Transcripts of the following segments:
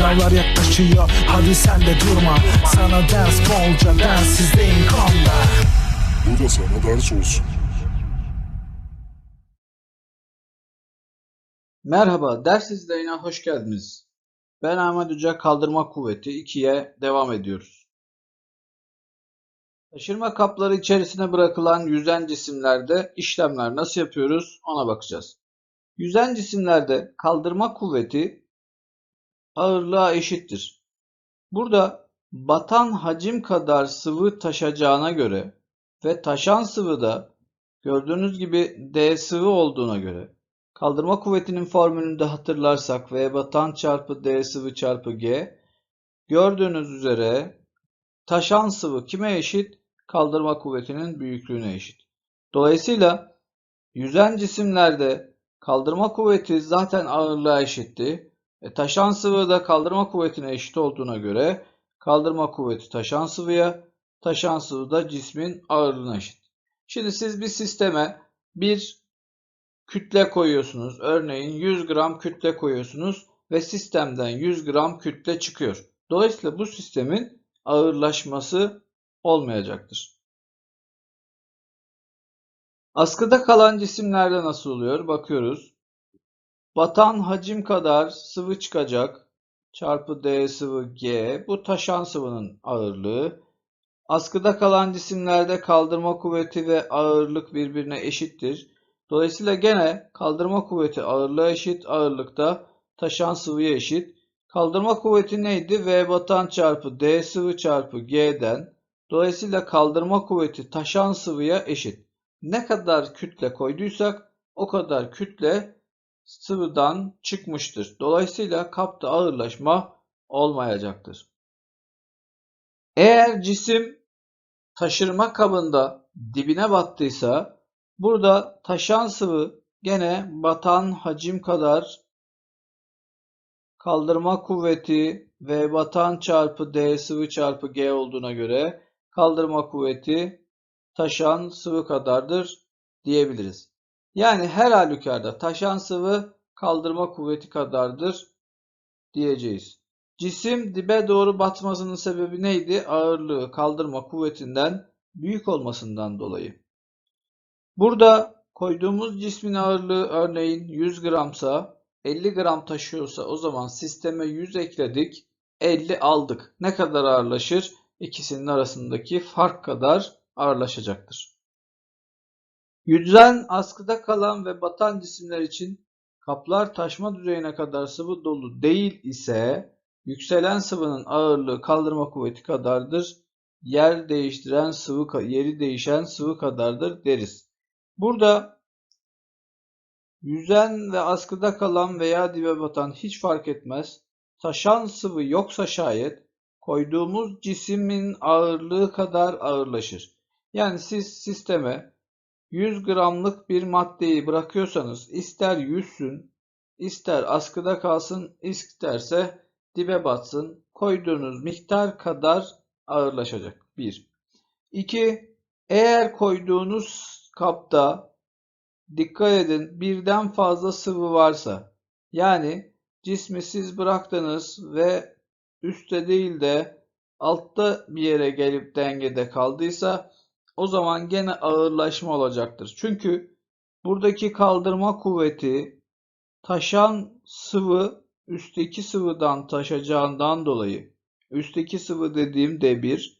Sınavlar yaklaşıyor hadi sen de durma Sana ders bolca densizliğin konda Bu da sana ders olsun. Merhaba, ders izleyine hoş geldiniz. Ben Ahmet Hoca Kaldırma Kuvveti 2'ye devam ediyoruz. Taşırma kapları içerisine bırakılan yüzen cisimlerde işlemler nasıl yapıyoruz ona bakacağız. Yüzen cisimlerde kaldırma kuvveti ağırlığa eşittir. Burada batan hacim kadar sıvı taşacağına göre ve taşan sıvı da gördüğünüz gibi D sıvı olduğuna göre Kaldırma kuvvetinin formülünü de hatırlarsak V batan çarpı D sıvı çarpı G. Gördüğünüz üzere taşan sıvı kime eşit? Kaldırma kuvvetinin büyüklüğüne eşit. Dolayısıyla yüzen cisimlerde kaldırma kuvveti zaten ağırlığa eşitti. E, taşan sıvı da kaldırma kuvvetine eşit olduğuna göre kaldırma kuvveti taşan sıvıya, taşan sıvı da cismin ağırlığına eşit. Şimdi siz bir sisteme bir kütle koyuyorsunuz. Örneğin 100 gram kütle koyuyorsunuz ve sistemden 100 gram kütle çıkıyor. Dolayısıyla bu sistemin ağırlaşması olmayacaktır. Askıda kalan cisimlerde nasıl oluyor? Bakıyoruz. Batan hacim kadar sıvı çıkacak. Çarpı D sıvı G. Bu taşan sıvının ağırlığı. Askıda kalan cisimlerde kaldırma kuvveti ve ağırlık birbirine eşittir. Dolayısıyla gene kaldırma kuvveti ağırlığa eşit, ağırlıkta taşan sıvıya eşit. Kaldırma kuvveti neydi? V batan çarpı D sıvı çarpı G'den. Dolayısıyla kaldırma kuvveti taşan sıvıya eşit. Ne kadar kütle koyduysak o kadar kütle sıvıdan çıkmıştır. Dolayısıyla kapta ağırlaşma olmayacaktır. Eğer cisim taşırma kabında dibine battıysa Burada taşan sıvı gene batan hacim kadar kaldırma kuvveti ve batan çarpı D sıvı çarpı G olduğuna göre kaldırma kuvveti taşan sıvı kadardır diyebiliriz. Yani her halükarda taşan sıvı kaldırma kuvveti kadardır diyeceğiz. Cisim dibe doğru batmasının sebebi neydi? Ağırlığı kaldırma kuvvetinden büyük olmasından dolayı. Burada koyduğumuz cismin ağırlığı örneğin 100 gramsa 50 gram taşıyorsa o zaman sisteme 100 ekledik 50 aldık. Ne kadar ağırlaşır? İkisinin arasındaki fark kadar ağırlaşacaktır. Yüzen askıda kalan ve batan cisimler için kaplar taşma düzeyine kadar sıvı dolu değil ise yükselen sıvının ağırlığı kaldırma kuvveti kadardır. Yer değiştiren sıvı yeri değişen sıvı kadardır deriz. Burada yüzen ve askıda kalan veya dibe batan hiç fark etmez. Taşan sıvı yoksa şayet koyduğumuz cismin ağırlığı kadar ağırlaşır. Yani siz sisteme 100 gramlık bir maddeyi bırakıyorsanız ister yüzsün, ister askıda kalsın, isterse dibe batsın. Koyduğunuz miktar kadar ağırlaşacak. 1. 2. Eğer koyduğunuz kapta dikkat edin birden fazla sıvı varsa yani cismi siz bıraktınız ve üstte değil de altta bir yere gelip dengede kaldıysa o zaman gene ağırlaşma olacaktır. Çünkü buradaki kaldırma kuvveti taşan sıvı üstteki sıvıdan taşacağından dolayı üstteki sıvı dediğim D1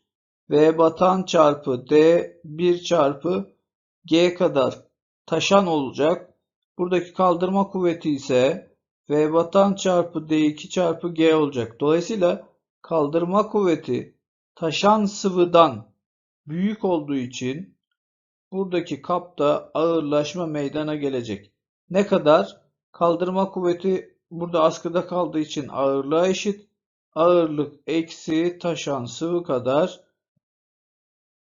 ve batan çarpı D1 çarpı G kadar taşan olacak. Buradaki kaldırma kuvveti ise V batan çarpı D2 çarpı G olacak. Dolayısıyla kaldırma kuvveti taşan sıvıdan büyük olduğu için buradaki kapta ağırlaşma meydana gelecek. Ne kadar? Kaldırma kuvveti burada askıda kaldığı için ağırlığa eşit. Ağırlık eksi taşan sıvı kadar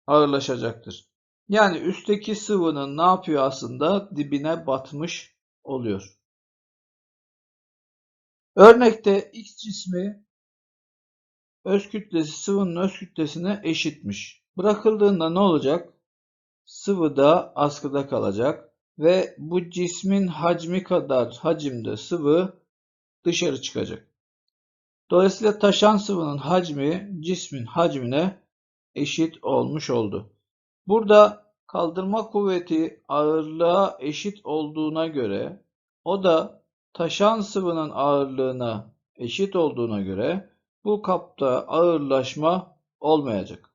ağırlaşacaktır. Yani üstteki sıvının ne yapıyor aslında? Dibine batmış oluyor. Örnekte X cismi öz kütlesi sıvının öz kütlesine eşitmiş. Bırakıldığında ne olacak? Sıvı da askıda kalacak ve bu cismin hacmi kadar hacimde sıvı dışarı çıkacak. Dolayısıyla taşan sıvının hacmi cismin hacmine eşit olmuş oldu. Burada kaldırma kuvveti ağırlığa eşit olduğuna göre o da taşan sıvının ağırlığına eşit olduğuna göre bu kapta ağırlaşma olmayacak.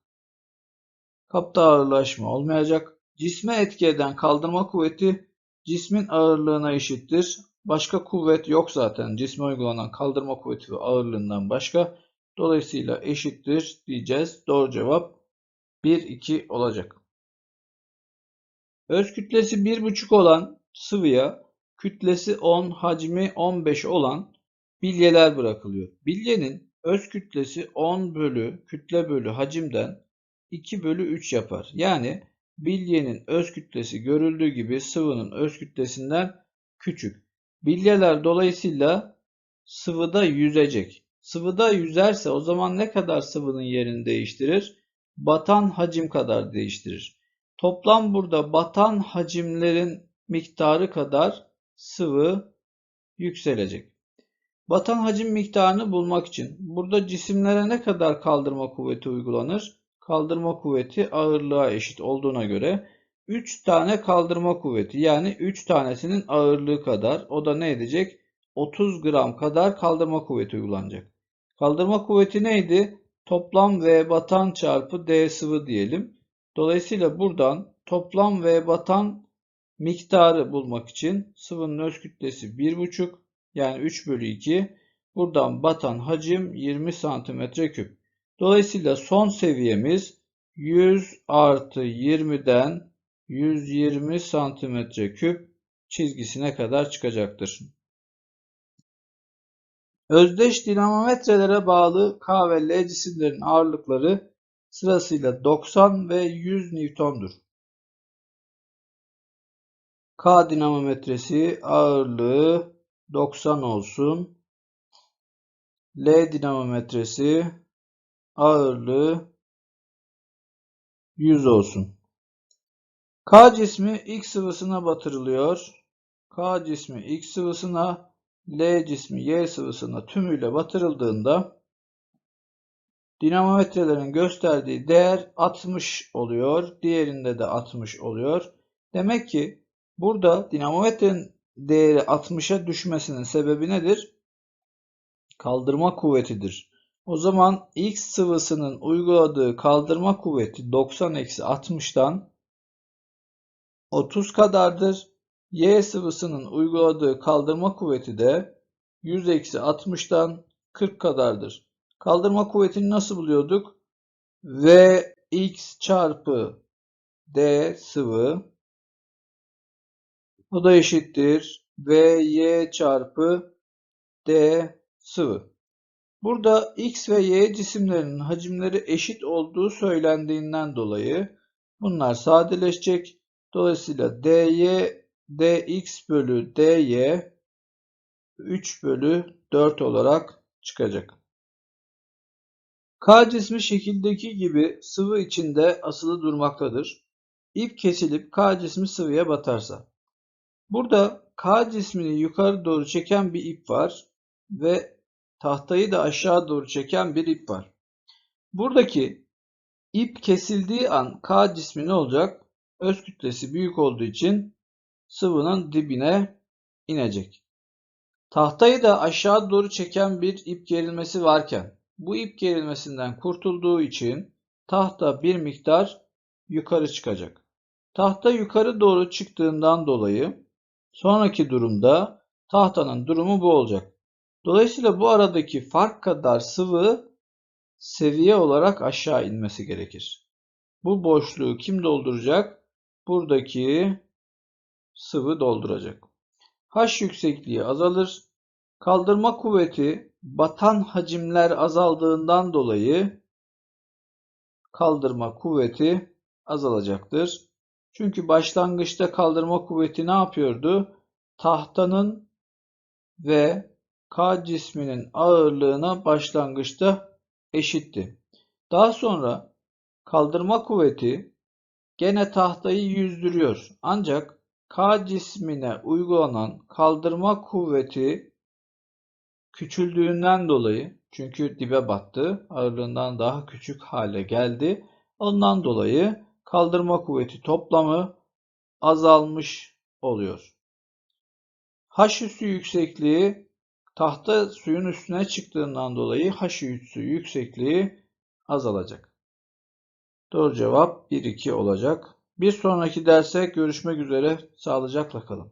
Kapta ağırlaşma olmayacak. Cisme etki eden kaldırma kuvveti cismin ağırlığına eşittir. Başka kuvvet yok zaten. Cisme uygulanan kaldırma kuvveti ve ağırlığından başka. Dolayısıyla eşittir diyeceğiz. Doğru cevap 1, 2 olacak. Öz kütlesi 1,5 olan sıvıya kütlesi 10, hacmi 15 olan bilyeler bırakılıyor. Bilyenin öz kütlesi 10 bölü kütle bölü hacimden 2 bölü 3 yapar. Yani bilyenin öz kütlesi görüldüğü gibi sıvının öz kütlesinden küçük. Bilyeler dolayısıyla sıvıda yüzecek. Sıvıda yüzerse o zaman ne kadar sıvının yerini değiştirir? Batan hacim kadar değiştirir. Toplam burada batan hacimlerin miktarı kadar sıvı yükselecek. Batan hacim miktarını bulmak için burada cisimlere ne kadar kaldırma kuvveti uygulanır? Kaldırma kuvveti ağırlığa eşit olduğuna göre 3 tane kaldırma kuvveti yani 3 tanesinin ağırlığı kadar o da ne edecek? 30 gram kadar kaldırma kuvveti uygulanacak. Kaldırma kuvveti neydi? Toplam V batan çarpı D sıvı diyelim. Dolayısıyla buradan toplam V batan miktarı bulmak için sıvının öz kütlesi 1,5 yani 3 bölü 2. Buradan batan hacim 20 santimetre küp. Dolayısıyla son seviyemiz 100 artı 20'den 120 santimetre küp çizgisine kadar çıkacaktır. Özdeş dinamometrelere bağlı K ve L cisimlerin ağırlıkları sırasıyla 90 ve 100 Newton'dur. K dinamometresi ağırlığı 90 olsun. L dinamometresi ağırlığı 100 olsun. K cismi X sıvısına batırılıyor. K cismi X sıvısına, L cismi Y sıvısına tümüyle batırıldığında dinamometrelerin gösterdiği değer 60 oluyor. Diğerinde de 60 oluyor. Demek ki burada dinamometrenin değeri 60'a düşmesinin sebebi nedir? Kaldırma kuvvetidir. O zaman X sıvısının uyguladığı kaldırma kuvveti 90-60'dan 30 kadardır. Y sıvısının uyguladığı kaldırma kuvveti de 100-60'dan 40 kadardır. Kaldırma kuvvetini nasıl buluyorduk? Vx çarpı D sıvı o da eşittir Vy çarpı D sıvı. Burada X ve Y cisimlerinin hacimleri eşit olduğu söylendiğinden dolayı bunlar sadeleşecek. Dolayısıyla dy dx bölü dy 3 bölü 4 olarak çıkacak. K cismi şekildeki gibi sıvı içinde asılı durmaktadır. İp kesilip K cismi sıvıya batarsa. Burada K cismini yukarı doğru çeken bir ip var ve tahtayı da aşağı doğru çeken bir ip var. Buradaki ip kesildiği an K cismi ne olacak? Öz kütlesi büyük olduğu için sıvının dibine inecek. Tahtayı da aşağı doğru çeken bir ip gerilmesi varken bu ip gerilmesinden kurtulduğu için tahta bir miktar yukarı çıkacak. Tahta yukarı doğru çıktığından dolayı sonraki durumda tahtanın durumu bu olacak. Dolayısıyla bu aradaki fark kadar sıvı seviye olarak aşağı inmesi gerekir. Bu boşluğu kim dolduracak? Buradaki sıvı dolduracak. H yüksekliği azalır. Kaldırma kuvveti batan hacimler azaldığından dolayı kaldırma kuvveti azalacaktır. Çünkü başlangıçta kaldırma kuvveti ne yapıyordu? Tahtanın ve K cisminin ağırlığına başlangıçta eşitti. Daha sonra kaldırma kuvveti gene tahtayı yüzdürüyor. Ancak K cismine uygulanan kaldırma kuvveti küçüldüğünden dolayı çünkü dibe battı, ağırlığından daha küçük hale geldi. Ondan dolayı kaldırma kuvveti toplamı azalmış oluyor. H üssü yüksekliği tahta suyun üstüne çıktığından dolayı H üssü yüksekliği azalacak. Doğru cevap 1-2 olacak. Bir sonraki derse görüşmek üzere. Sağlıcakla kalın.